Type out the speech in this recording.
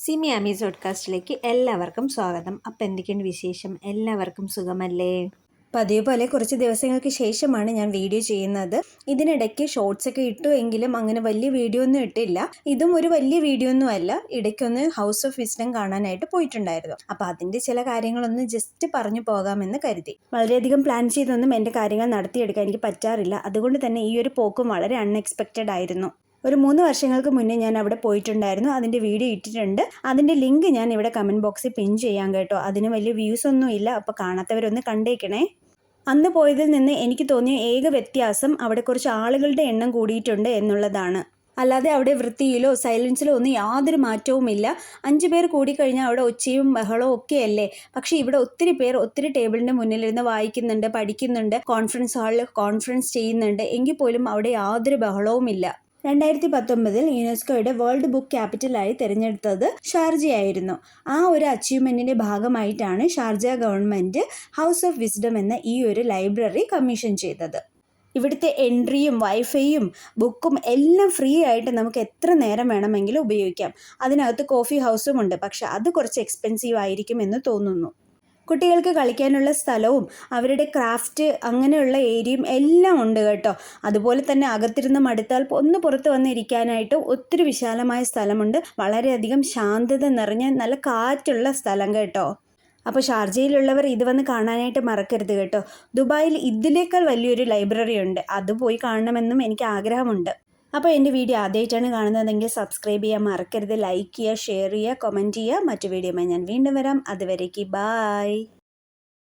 സിമി അമീസ് പോഡ്കാസ്റ്റിലേക്ക് എല്ലാവർക്കും സ്വാഗതം. അപ്പം എന്തൊക്കെയുണ്ട് വിശേഷം? എല്ലാവർക്കും സുഖമല്ലേ? പതിവ് പോലെ കുറച്ച് ദിവസങ്ങൾക്ക് ശേഷമാണ് ഞാൻ വീഡിയോ ചെയ്യുന്നത്. ഇതിനിടയ്ക്ക് ഷോർട്സ് ഒക്കെ ഇട്ടു എങ്കിലും അങ്ങനെ വലിയ വീഡിയോ ഒന്നും ഇട്ടില്ല. ഇതും ഒരു വലിയ വീഡിയോ ഒന്നും അല്ല. ഇടയ്ക്കൊന്ന് ഹൗസ് ഓഫ് വിസ്ഡം കാണാനായിട്ട് പോയിട്ടുണ്ടായിരുന്നു. അപ്പോൾ അതിന്റെ ചില കാര്യങ്ങളൊന്ന് ജസ്റ്റ് പറഞ്ഞു പോകാമെന്ന് കരുതി. വളരെയധികം പ്ലാൻ ചെയ്തൊന്നും എന്റെ കാര്യങ്ങൾ നടത്തിയെടുക്കാൻ എനിക്ക് പറ്റാറില്ല. അതുകൊണ്ട് തന്നെ ഈ ഒരു പോക്കും വളരെ അൺഎക്സ്പെക്റ്റഡ് ആയിരുന്നു. ഒരു മൂന്ന് വർഷങ്ങൾക്ക് മുന്നേ ഞാൻ അവിടെ പോയിട്ടുണ്ടായിരുന്നു. അതിന്റെ വീഡിയോ ഇട്ടിട്ടുണ്ട്. അതിന്റെ ലിങ്ക് ഞാൻ ഇവിടെ കമന്റ് ബോക്സിൽ പിൻ ചെയ്യാം കേട്ടോ. അതിന് വലിയ വ്യൂസ് ഒന്നും ഇല്ല. അപ്പോൾ കാണാത്തവരൊന്ന് കണ്ടേക്കണേ. അന്ന് പോയതിൽ നിന്ന് എനിക്ക് തോന്നിയ ഏക വ്യത്യാസം അവിടെ കുറച്ച് ആളുകളുടെ എണ്ണം കൂടിയിട്ടുണ്ട് എന്നുള്ളതാണ്. അല്ലാതെ അവിടെ വൃത്തിയിലോ സൈലൻസിലോ ഒന്നും യാതൊരു മാറ്റവുമില്ല അഞ്ച് പേർ കൂടിക്കഴിഞ്ഞാൽ അവിടെ ഒച്ചയും ബഹളവും ഒക്കെയല്ലേ പക്ഷേ ഇവിടെ ഒത്തിരി പേർ ഒത്തിരി ടേബിളിന്റെ മുന്നിലിരുന്ന് വായിക്കുന്നുണ്ട് പഠിക്കുന്നുണ്ട് കോൺഫറൻസ് ഹാളിൽ കോൺഫറൻസ് ചെയ്യുന്നുണ്ട്. എങ്കിൽ പോലും അവിടെ യാതൊരു ബഹളവുമില്ല രണ്ടായിരത്തി പത്തൊമ്പതിൽ യുനെസ്കോയുടെ വേൾഡ് ബുക്ക് ക്യാപിറ്റലായി തിരഞ്ഞെടുത്തത് ഷാർജയായിരുന്നു ആ ഒരു അച്ചീവ്മെന്റിന്റെ ഭാഗമായിട്ടാണ് Sharjah government house of wisdom എന്ന ഈ ഒരു ലൈബ്രറി കമ്മീഷൻ ചെയ്തത്. ഇവിടുത്തെ എൻട്രിയും വൈഫൈയും ബുക്കും എല്ലാം ഫ്രീ ആയിട്ട് നമുക്ക് എത്ര നേരം വേണമെങ്കിലും ഉപയോഗിക്കാം. അതിനകത്ത് കോഫി ഹൗസും ഉണ്ട്. പക്ഷെ അത് കുറച്ച് എക്സ്പെൻസീവ് ആയിരിക്കും എന്ന് തോന്നുന്നു. കുട്ടികൾക്ക് കളിക്കാനുള്ള സ്ഥലവും അവരുടെ ക്രാഫ്റ്റ് അങ്ങനെയുള്ള ഏരിയയും എല്ലാം ഉണ്ട് കേട്ടോ. അതുപോലെ തന്നെ അകത്തിരുന്ന് മടുത്താൽ ഒന്ന് പുറത്ത് വന്നിരിക്കാനായിട്ട് ഒത്തിരി വിശാലമായ സ്ഥലമുണ്ട്. വളരെയധികം ശാന്തത നിറഞ്ഞ നല്ല കാറ്റുള്ള സ്ഥലം കേട്ടോ. അപ്പോൾ ഷാർജയിലുള്ളവർ ഇത് വന്ന് കാണാനായിട്ട് മറക്കരുത് കേട്ടോ. ദുബായിൽ ഇതിനേക്കാൾ വലിയൊരു ലൈബ്രറി ഉണ്ട് അത് പോയി കാണണമെന്നും എനിക്ക് ആഗ്രഹമുണ്ട്. അപ്പോൾ എന്റെ വീഡിയോ ആദ്യമായിട്ടാണ് കാണുന്നതെങ്കിൽ സബ്സ്ക്രൈബ് ചെയ്യാൻ മറക്കരുത് ലൈക്ക് ചെയ്യുക ഷെയർ ചെയ്യുക കമന്റ് ചെയ്യുക. മറ്റു വീഡിയോയുമായി ഞാൻ വീണ്ടും വരാം. അതുവരേക്ക് ബായ്